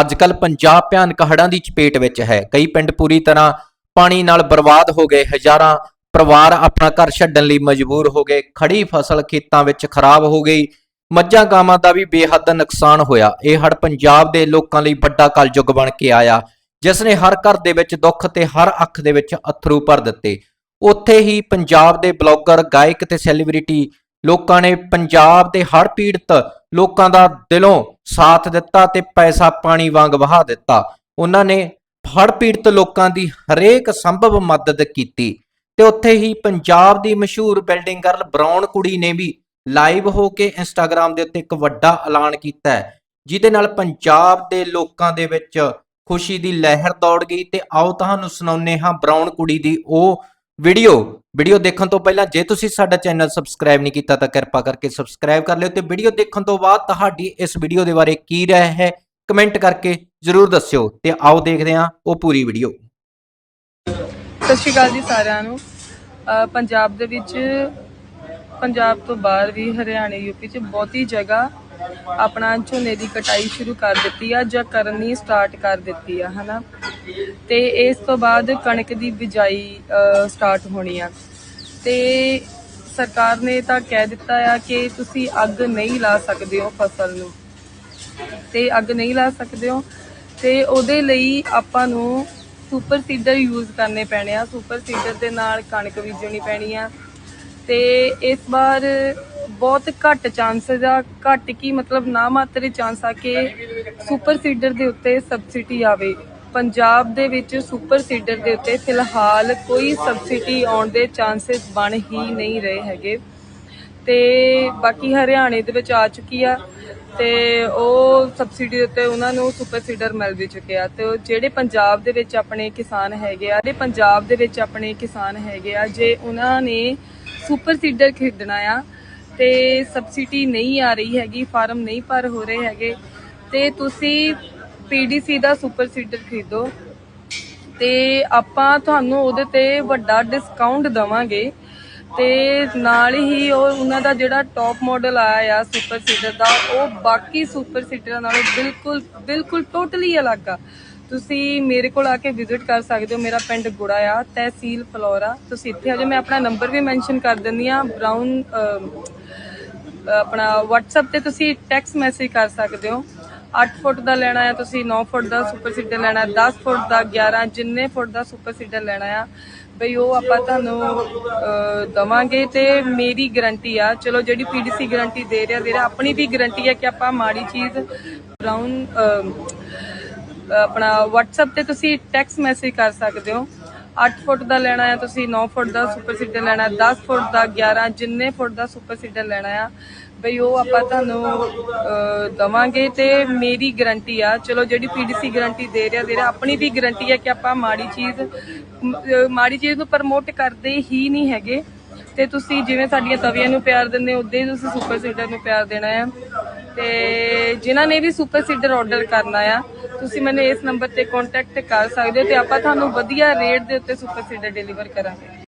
ਅੱਜ ਅੱਜਕੱਲ ਪੰਜਾਬ ਭਿਆਨਕ ਹੜ੍ਹਾਂ ਦੀ ਚਪੇਟ ਵਿੱਚ ਹੈ। ਕਈ ਪਿੰਡ ਪੂਰੀ ਤਰ੍ਹਾਂ ਪਾਣੀ ਨਾਲ ਬਰਬਾਦ ਹੋ ਗਏ। ਹਜ਼ਾਰਾਂ ਪਰਿਵਾਰ ਆਪਣਾ ਘਰ ਛੱਡਣ ਲਈ ਮਜਬੂਰ ਹੋ ਗਏ। ਖੜੀ ਫਸਲ ਖੇਤਾਂ ਵਿੱਚ ਖਰਾਬ ਹੋ ਗਈ। ਮੱਝਾਂ ਗਾਵਾਂ ਦਾ ਵੀ ਬੇਹੱਦ ਨੁਕਸਾਨ ਹੋਇਆ। ਇਹ ਹੜ ਪੰਜਾਬ ਦੇ ਲੋਕਾਂ ਲਈ ਵੱਡਾ ਕਲਯੁੱਗ ਬਣ ਕੇ ਆਇਆ, ਜਿਸ ਨੇ ਹਰ ਘਰ ਦੇ ਵਿੱਚ ਦੁੱਖ ਤੇ ਹਰ ਅੱਖ ਦੇ ਵਿੱਚ ਅਥਰੂ ਭਰ ਦਿੱਤੇ। ਉੱਥੇ ਹੀ ਪੰਜਾਬ ਦੇ ਬਲੌਗਰ, ਗਾਇਕ ਤੇ ਸੈਲੀਬ੍ਰਿਟੀ ਲੋਕਾਂ ਨੇ ਪੰਜਾਬ ਦੇ ਹੜ੍ਹ ਪੀੜਤ ਲੋਕਾਂ ਦਾ ਦਿਲੋਂ ਸਾਥ ਦਿੱਤਾ ਤੇ ਪੈਸਾ ਪਾਣੀ ਵਾਂਗ ਵਹਾ ਦਿੱਤਾ। ਉਹਨਾਂ ਨੇ ਹੜ੍ਹ ਪੀੜਤ ਲੋਕਾਂ ਦੀ ਹਰੇਕ ਸੰਭਵ ਮਦਦ ਕੀਤੀ ਤੇ ਉੱਥੇ ਹੀ ਪੰਜਾਬ ਦੀ ਮਸ਼ਹੂਰ ਬਿਲਡਿੰਗ ਗਰਲ ਬਰਾਊਨ ਕੁੜੀ ਨੇ ਵੀ ਲਾਈਵ ਹੋ ਕੇ ਇੰਸਟਾਗ੍ਰam ਦੇ ਉੱਤੇ ਇੱਕ ਵੱਡਾ ਐਲਾਨ ਕੀਤਾ ਹੈ, ਜਿਹਦੇ ਨਾਲ ਪੰਜਾਬ ਦੇ ਲੋਕਾਂ ਦੇ ਵਿੱਚ ਖੁਸ਼ੀ ਦੀ ਲਹਿਰ ਦੌੜ ਗਈ ਤੇ ਆਓ ਤੁਹਾਨੂੰ ਸੁਣਾਉਂਦੇ ਹਾਂ ਬਰਾਊਨ ਕੁੜੀ ਦੀ ਉਹ ਵੀਡੀਓ ਵੀਡੀਓ ਦੇਖਣ ਤੋਂ ਪਹਿਲਾਂ ਜੇ ਤੁਸੀਂ ਸਾਡਾ ਚੈਨਲ ਸਬਸਕ੍ਰਾਈਬ ਨਹੀਂ ਕੀਤਾ ਤਾਂ ਕਿਰਪਾ ਕਰਕੇ ਸਬਸਕ੍ਰਾਈਬ ਕਰ ਲਿਓ ਤੇ ਵੀਡੀਓ ਦੇਖਣ ਤੋਂ ਬਾਅਦ ਤੁਹਾਡੀ ਇਸ ਵੀਡੀਓ ਦੇ ਬਾਰੇ ਕੀ ਰਾਏ ਹੈ ਕਮੈਂਟ ਕਰਕੇ ਜਰੂਰ ਦੱਸਿਓ ਤੇ ਆਓ ਦੇਖਦੇ ਹਾਂ ਉਹ ਪੂਰੀ ਵੀਡੀਓ। ਸਤਿ ਸ਼੍ਰੀ ਅਕਾਲ ਜੀ ਸਾਰਿਆਂ ਨੂੰ। ਅਹ ਪੰਜਾਬ ਦੇ ਵਿੱਚ, ਪੰਜਾਬ ਤੋਂ ਬਾਹਰ ਵੀ ਹਰਿਆਣੇ ਯੂਪੀ 'ਚ ਬਹੁਤੀ ਜਗ੍ਹਾ ਆਪਣਾ ਝੋਨੇ ਦੀ ਕਟਾਈ ਸ਼ੁਰੂ ਕਰ ਦਿੱਤੀ ਆ ਜਾਂ ਕਰਨੀ ਸਟਾਰਟ ਕਰ ਦਿੱਤੀ ਆ, ਹਨਾ? ਤੇ ਇਸ ਤੋਂ ਬਾਅਦ ਕਣਕ ਦੀ ਬਿਜਾਈ ਸਟਾਰਟ ਹੋਣੀ ਆ। ਤੇ ਸਰਕਾਰ ਨੇ ਤਾਂ ਕਹਿ ਦਿੱਤਾ ਆ ਕਿ ਤੁਸੀਂ ਅੱਗ ਨਹੀਂ ਲਾ ਸਕਦੇ ਹੋ ਫਸਲ ਨੂੰ। ਤੇ ਅੱਗ ਨਹੀਂ ਲਾ ਸਕਦੇ ਹੋ। ਤੇ ਉਹਦੇ ਲਈ ਆਪਾਂ ਨੂੰ ਸੁਪਰ ਸੀਡਰ ਯੂਜ਼ ਕਰਨੇ ਪੈਣੇ ਆ। ਸੁਪਰ ਸੀਡਰ ਦੇ ਨਾਲ ਕਣਕ ਬੀਜਣੀ ਪੈਣੀ ਆ। ਤੇ ਇਸ ਵਾਰ ਬਹੁਤ ਘੱਟ ਚਾਂਸਸ ਆ ਘੱਟ ਕੀ ਮਤਲਬ ਨਾ ਮਾਤਰੇ ਚਾਂਸ ਆ ਕਿ ਸੁਪਰ ਸੀਡਰ ਦੇ ਉੱਤੇ ਸਬਸਿਡੀ ਆਵੇ। ਪੰਜਾਬ ਦੇ ਵਿੱਚ ਸੁਪਰ ਸੀਡਰ ਦੇ ਉੱਤੇ ਫਿਲਹਾਲ ਕੋਈ ਸਬਸਿਡੀ ਆਉਣ ਦੇ ਚਾਂਸਸ ਬਣ ਹੀ ਨਹੀਂ ਰਹੇ ਹੈਗੇ। ਤੇ ਬਾਕੀ ਹਰਿਆਣੇ ਦੇ ਵਿੱਚ ਆ ਚੁੱਕੀ ਆ ਤੇ ਉਹ ਸਬਸਿਡੀ ਉੱਤੇ ਉਹਨਾਂ ਨੂੰ ਸੁਪਰ ਸੀਡਰ ਮਿਲ ਵੀ ਚੁੱਕਿਆ। ਤੇ ਉਹ ਜਿਹੜੇ ਪੰਜਾਬ ਦੇ ਵਿੱਚ ਆਪਣੇ ਕਿਸਾਨ ਹੈਗੇ ਆ, ਜਿਹੜੇ ਪੰਜਾਬ ਦੇ ਵਿੱਚ ਆਪਣੇ ਕਿਸਾਨ ਹੈਗੇ ਆ, ਜੇ ਉਹਨਾਂ ਨੇ ਸੁਪਰ ਸੀਡਰ ਖਰੀਦਣਾ ਆ ਤੇ ਸਬਸਿਡੀ ਨਹੀਂ ਆ ਰਹੀ ਹੈਗੀ, ਫਾਰਮ ਨਹੀਂ ਭਰ ਹੋ ਰਹੇ ਹੈਗੇ, ਤੇ ਤੁਸੀਂ ਪੀਡੀਸੀ ਦਾ ਸੁਪਰ ਸੀਡਰ ਖਰੀਦੋ। ਤੇ ਆਪਾਂ ਤੁਹਾਨੂੰ ਉਹਦੇ ਤੇ ਵੱਡਾ ਡਿਸਕਾਊਂਟ ਦਵਾਂਗੇ। ਤੇ ਨਾਲ ਹੀ ਉਹ ਉਹਨਾਂ ਦਾ ਜਿਹੜਾ ਟੌਪ ਮਾਡਲ ਆਇਆ ਆ ਸੁਪਰ ਸੀਡਰ ਦਾ, ਉਹ ਬਾਕੀ ਸੁਪਰ ਸੀਡਰਾਂ ਨਾਲੋਂ ਬਿਲਕੁਲ ਬਿਲਕੁਲ ਟੋਟਲੀ ਅਲੱਗ ਆ। ਤੁਸੀਂ ਮੇਰੇ ਕੋਲ ਆ ਕੇ ਵਿਜ਼ਿਟ ਕਰ ਸਕਦੇ ਹੋ ਮੇਰਾ ਪਿੰਡ ਗੁੜਾ ਆ ਤਹਿਸੀਲ ਫਲੋਰਾ। ਤੁਸੀਂ ਇੱਥੇ ਆ ਜਾਓ ਮੈਂ ਆਪਣਾ ਨੰਬਰ ਵੀ ਮੈਂਸ਼ਨ ਕਰ ਦਿੰਦੀ ਆ ਬ੍ਰਾਊਨ ਆਪਣਾ WhatsApp ਤੇ ਤੁਸੀਂ ਟੈਕਸਟ ਮੈਸੇਜ ਕਰ ਸਕਦੇ ਹੋ। 8 ਫੁੱਟ ਦਾ ਲੈਣਾ ਹੈ ਤੁਸੀਂ 9 ਫੁੱਟ ਦਾ ਸੁਪਰ ਸੀਡਰ ਲੈਣਾ ਹੈ 10 ਫੁੱਟ ਦਾ 11 ਜਿੰਨੇ ਫੁੱਟ ਦਾ ਸੁਪਰ ਸੀਡਰ ਲੈਣਾ ਆ। ਬਈ ਉਹ ਆਪਾਂ ਤੁਹਾਨੂੰ ਅਹ, ਦਵਾਂਗੇ ਤੇ ਮੇਰੀ ਗਾਰੰਟੀ ਆ। ਚਲੋ ਜਿਹੜੀ ਪੀਡੀਸੀ ਗਾਰੰਟੀ ਦੇ ਰਿਹਾ ਦੇ ਰਿਹਾ ਆਪਣੀ ਵੀ ਗਾਰੰਟੀ ਹੈ ਕਿ ਆਪਾਂ ਮਾੜੀ ਚੀਜ਼ ਬਰਾਊਨ ਆਪਣਾ WhatsApp ਤੇ ਤੁਸੀਂ ਟੈਕਸਟ ਮੈਸੇਜ ਕਰ ਸਕਦੇ ਹੋ। 8 ਫੁੱਟ ਦਾ ਲੈਣਾ ਹੈ ਤੁਸੀਂ 9 ਫੁੱਟ ਦਾ ਸੁਪਰ ਸੀਡਰ ਲੈਣਾ ਹੈ 10 ਫੁੱਟ ਦਾ 11 ਜਿੰਨੇ ਫੁੱਟ ਦਾ ਸੁਪਰ ਸੀਡਰ ਲੈਣਾ ਆ। ਬਈ ਉਹ ਆਪਾਂ ਤੁਹਾਨੂੰ ਅਹ, ਦਵਾਂਗੇ ਤੇ ਮੇਰੀ ਗਾਰੰਟੀ ਆ। ਚਲੋ ਜਿਹੜੀ ਪੀਡੀਸੀ ਗਾਰੰਟੀ ਦੇ ਰਿਹਾ ਦੇ ਰਿਹਾ ਆਪਣੀ ਵੀ ਗਾਰੰਟੀ ਹੈ ਕਿ ਆਪਾਂ ਮਾੜੀ ਚੀਜ਼ ਮਾੜੀ ਚੀਜ਼ ਨੂੰ ਪ੍ਰਮੋਟ ਕਰਦੇ ਹੀ ਨਹੀਂ ਹੈਗੇ। ਤੇ ਤੁਸੀਂ ਜਿਵੇਂ ਸਾਡੀਆਂ ਤਵੀਆਂ ਨੂੰ ਪਿਆਰ ਦਿੰਦੇ ਹੋ ਉਦਾਂ ਹੀ ਤੁਸੀਂ ਸੁਪਰ ਸੀਡਰ ਨੂੰ ਪਿਆਰ ਦੇਣਾ ਆ। ਤੇ ਜਿਨ੍ਹਾਂ ਨੇ ਵੀ ਸੁਪਰ ਸੀਡਰ ਆਰਡਰ ਕਰਨਾ ਆ, ਤੁਸੀਂ ਮੈਨੂੰ ਇਸ ਨੰਬਰ ਤੇ ਕੰਟੈਕਟ ਕਰ ਸਕਦੇ ਹੋ ਤੇ ਆਪਾਂ ਤੁਹਾਨੂੰ ਵਧੀਆ ਰੇਟ ਦੇ ਉੱਤੇ ਸੁਪਰ ਸੀਡਰ ਡਿਲੀਵਰ ਕਰਾਂਗੇ।